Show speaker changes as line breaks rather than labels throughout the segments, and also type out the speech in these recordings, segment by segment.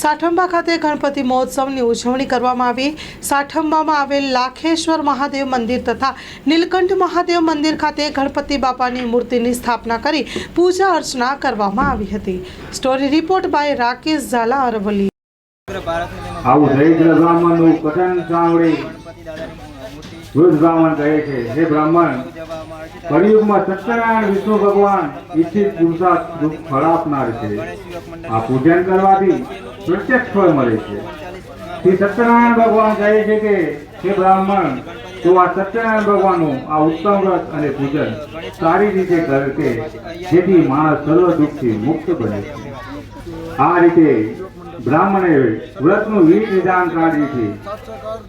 સાઠંબા ખાતે ગણપતિ મહોત્સવની ઉજવણી કરવામાં આવી. સાઠંબામાં આવેલ લાખેશ્વર મહાદેવ મંદિર તથા નીલકંઠ મહાદેવ મંદિર ખાતે ગણપતિ બાપાની મૂર્તિની સ્થાપના કરી પૂજા અર્ચના કરવામાં આવી હતી. Story report by Rakesh Zala
Vishnu ભગવાન ઈચ્છિત પુરુષાર્થ ફળ આપનાર છે. આ પૂજન કરવાથી પ્રત્યક્ષ ફળ મળે છે. શ્રી સત્યનારાયણ ભગવાન કહે છે કે, હે બ્રાહ્મણ, તો આ સત્યનારાયણ ભગવાનનું આ ઉત્તમ વ્રત અને પૂજન સારી રીતે કરે કે, જેથી માણસ સર્વ દુઃખથી મુક્ત બને. છે આ રીતે બ્રાહ્મણે વ્રતનું વિધ વિધાન કાઢીથી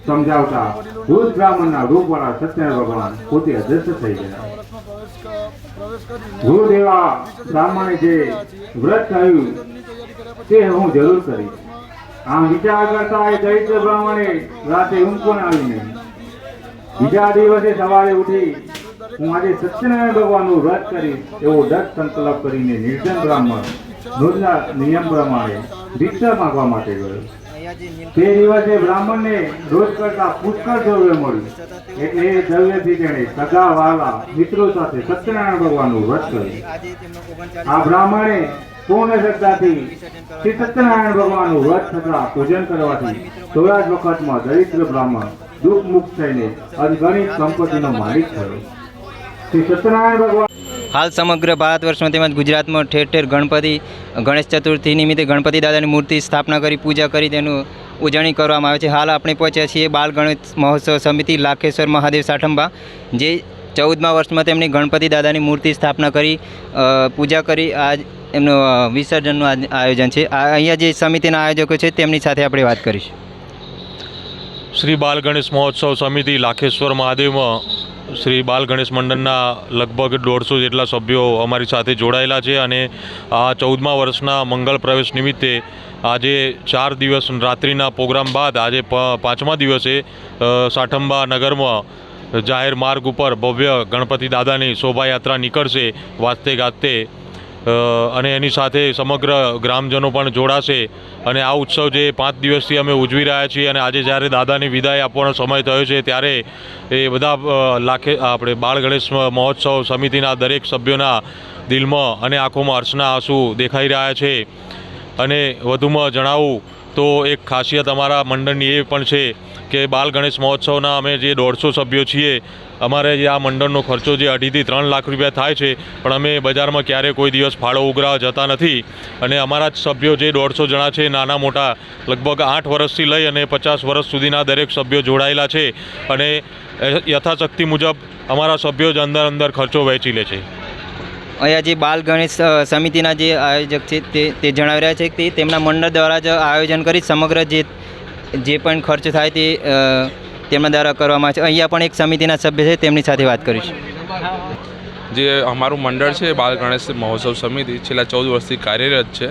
સમજાવતા વૃદ્ધ બ્રાહ્મણના રૂપવાળા સત્યનારાયણ ભગવાન પોતે અદ્રશ્ય થઈ ગયા. એવા બ્રાહ્મણે જે વ્રત કહ્યું તે હું જરૂર કરીશ. આમ વિચાર કરતા એ દરિદ્ર બ્રાહ્મણે રાતે ઊંઘ આવી નહીં. બીજા દિવસે સવારે ઉઠી હું આજે સત્યનારાયણ ભગવાનનું વ્રત કરીશ એવો દત્ત સંકલ્પ કરીને નિર્જન બ્રાહ્મણ રોજના નિયમ પ્રમાણે ભિક્ષા માંગવા માટે ગયો. તે દિવસે બ્રાહ્મણને રોજ કરતા પુષ્કળ દ્રવ્ય મળ્યું. એટલે એ દ્રવ્યથી તેણે સગા વાલા મિત્રો સાથે સત્યનારાયણ ભગવાનનું વ્રત કર્યું. આ બ્રાહ્મણે પૂર્ણ શ્રદ્ધાથી શ્રી સત્યનારાયણ ભગવાનનું વ્રત તથા પૂજન કરવાથી થોડા જ વખતમાં દરિદ્ર બ્રાહ્મણ દુઃખ મુક્ત થઈને અનગણિત સંપત્તિનો માલિક થયો. શ્રી સત્યનારાયણ ભગવાન
હાલ સમગ્ર ભારત વર્ષમાં તેમજ ગુજરાતમાં ઠેર ઠેર ગણપતિ ગણેશ ચતુર્થી નિમિત્તે ગણપતિ દાદાની મૂર્તિ સ્થાપના કરી પૂજા કરી તેનું ઉજવણી કરવામાં આવે છે. હાલ આપણે પહોંચ્યા છીએ બાલ ગણેશ મહોત્સવ સમિતિ લાખેશ્વર મહાદેવ સાઠંબા જે ચૌદમા વર્ષમાં તેમની ગણપતિ દાદાની મૂર્તિ સ્થાપના કરી પૂજા કરી. આજ એમનું વિસર્જનનું આયોજન છે. આ અહીંયા જે સમિતિના આયોજકો છે, તેમની સાથે આપણે વાત કરીશું.
શ્રી બાલ ગણેશ મહોત્સવ સમિતિ, લાખેશ્વર મહાદેવમાં શ્રી બાલ ગણેશ મંડળના લગભગ દોઢસો જેટલા સભ્યો અમારી સાથે જોડાયેલા છે અને આ ચૌદમા વર્ષના મંગળ પ્રવેશ નિમિત્તે આજે ચાર દિવસ રાત્રિના પ્રોગ્રામ બાદ આજે પાંચમા દિવસે સાઠંબા નગરમાં જાહેર માર્ગ ઉપર ભવ્ય ગણપતિ દાદાની શોભાયાત્રા નીકળશે. વાજતે ગાજતે અને એની સાથે સમગ્ર ગ્રામજનો પણ જોડાશે. અને આ ઉત્સવ જે પાંચ દિવસથી અમે ઉજવી રહ્યા છીએ અને આજે જ્યારે દાદાની વિદાય આપવાનો સમય થયો છે ત્યારે એ બધા લાખે, આપણે બાળ ગણેશ મહોત્સવ સમિતિના દરેક સભ્યોના દિલમાં અને આંખોમાં હર્ષના આંસુ દેખાઈ રહ્યા છે. અને વધુમાં જણાવું તો એક ખાસિયત અમારા મંડળની એ પણ છે કે બાલ ગણેશ મહોત્સવના અમે જે દોઢસો સભ્યો છીએ, અમારે જે આ મંડળનો ખર્ચો જે અઢીથી ત્રણ લાખ રૂપિયા થાય છે, પણ અમે બજારમાં ક્યારેય કોઈ દિવસ ફાળો ઉઘરાવા જતા નથી. અને અમારા જ સભ્યો જે દોઢસો જણા છે, નાના મોટા, લગભગ આઠ વર્ષથી લઈ અને પચાસ વર્ષ સુધીના દરેક સભ્યો જોડાયેલા છે. અને યથાશક્તિ મુજબ અમારા સભ્યો જ અંદર અંદર ખર્ચો વહેંચી લે છે.
અહીંયા જે બાલ ગણેશ સમિતિના જે આયોજક છે તે તે જણાવી રહ્યા છે કે તેમના મંડળ દ્વારા જ આયોજન કરી સમગ્ર જે જે પણ ખર્ચ થાય તે તેમના દ્વારા કરવામાં આવે છે. અહીંયા પણ એક સમિતિના સભ્ય છે, તેમની સાથે વાત કરીશું.
જે અમારું મંડળ છે બાળ ગણેશ મહોત્સવ સમિતિ, છેલ્લા ચૌદ વર્ષથી કાર્યરત છે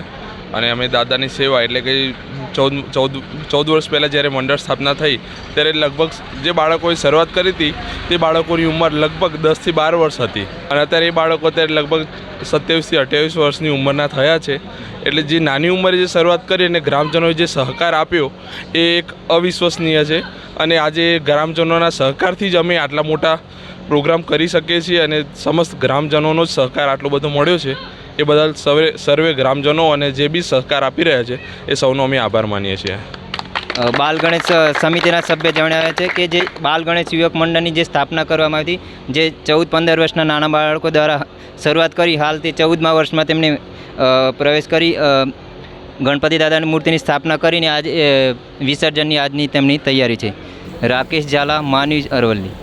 અને અમે દાદાની સેવા એટલે કે ચૌદ ચૌદ ચૌદ વર્ષ પહેલાં જ્યારે મંડળ સ્થાપના થઈ, ત્યારે લગભગ જે બાળકોએ શરૂઆત કરી હતી, તે બાળકોની ઉંમર લગભગ દસથી બાર વર્ષ હતી. અને અત્યારે એ બાળકો અત્યારે લગભગ સત્યાવીસથી અઠ્યાવીસ વર્ષની ઉંમરના થયા છે. એટલે જે નાની ઉંમરે જે શરૂઆત કરી અને ગ્રામજનોએ જે સહકાર આપ્યો, એ એક અવિશ્વસનીય છે. અને આજે ગ્રામજનોના સહકારથી જ અમે આટલા મોટા પ્રોગ્રામ કરી શકીએ છીએ અને સમસ્ત ગ્રામજનોનો જ સહકાર આટલો બધો મળ્યો છે. એ બદલ સર્વે સર્વે ગ્રામજનો અને જે બી સહકાર આપી રહ્યા છે, એ સૌનો અમે આભાર માનીએ છીએ.
બાલ ગણેશ સમિતિના સભ્ય જણાવ્યા છે કે જે બાલ ગણેશ યુવક મંડળની જે સ્થાપના કરવામાં આવી હતી, જે ચૌદ પંદર વર્ષના નાના બાળકો દ્વારા શરૂઆત કરી હાલ તે ચૌદમા વર્ષમાં તેમને પ્રવેશ કરી ગણપતિ દાદાની મૂર્તિની સ્થાપના કરીને આજ વિસર્જનની આજની તેમની તૈયારી છે. રાકેશ ઝાલા, માનવી અરવલ્લી.